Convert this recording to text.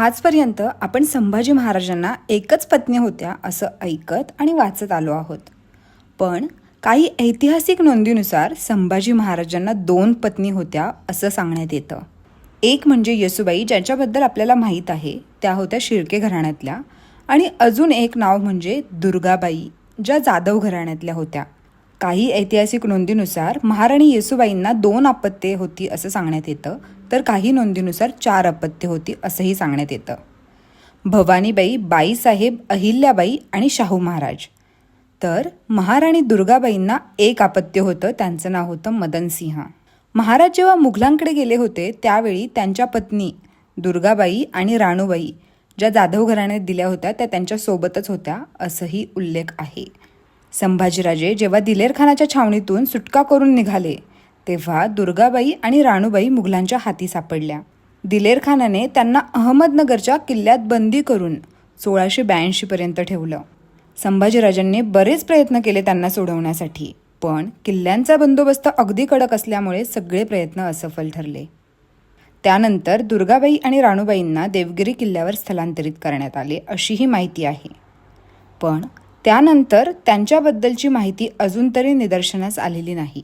आजपर्यंत आपण संभाजी महाराजांना एकच पत्नी होत्या असं ऐकत आणि वाचत आलो आहोत. पण काही ऐतिहासिक नोंदीनुसार संभाजी महाराजांना दोन पत्नी होत्या असं सांगण्यात येतं. एक म्हणजे येसुबाई ज्याच्याबद्दल आपल्याला माहीत आहे त्या होत्या शिर्के घराण्यातल्या. आणि अजून एक नाव म्हणजे दुर्गाबाई ज्या जाधव घराण्यातल्या होत्या. काही ऐतिहासिक नोंदीनुसार महाराणी येसुबाईंना दोन अपत्ये होती असं सांगण्यात येतं तर काही नोंदीनुसार चार अपत्ये होती असंही सांगण्यात येतं. भवानीबाई बाईसाहेब अहिल्याबाई आणि शाहू महाराज. तर महाराणी दुर्गाबाईंना एक अपत्य होतं त्यांचं नाव होतं मदनसिंह. महाराज जेव्हा मुघलांकडे गेले होते त्यावेळी त्यांच्या पत्नी दुर्गाबाई आणि राणूबाई ज्या जाधव घराण्यात दिल्या होत्या त्या त्यांच्यासोबतच होत्या असंही उल्लेख आहे. संभाजीराजे जेव्हा दिलेरखानाच्या छावणीतून सुटका करून निघाले तेव्हा दुर्गाबाई आणि राणूबाई मुघलांच्या हाती सापडल्या. दिलेरखानाने त्यांना अहमदनगरच्या किल्ल्यात बंदी करून सोळाशे ब्याऐंशीपर्यंत ठेवलं. संभाजीराजांनी बरेच प्रयत्न केले त्यांना सोडवण्यासाठी पण किल्ल्यांचा बंदोबस्त अगदी कडक असल्यामुळे सगळे प्रयत्न असफल ठरले. त्यानंतर दुर्गाबाई आणि राणूबाईंना देवगिरी किल्ल्यावर स्थलांतरित करण्यात आले अशीही माहिती आहे. पण त्यानंतर त्यांच्याबद्दलची माहिती अजून तरी निदर्शनास आलेली नाही.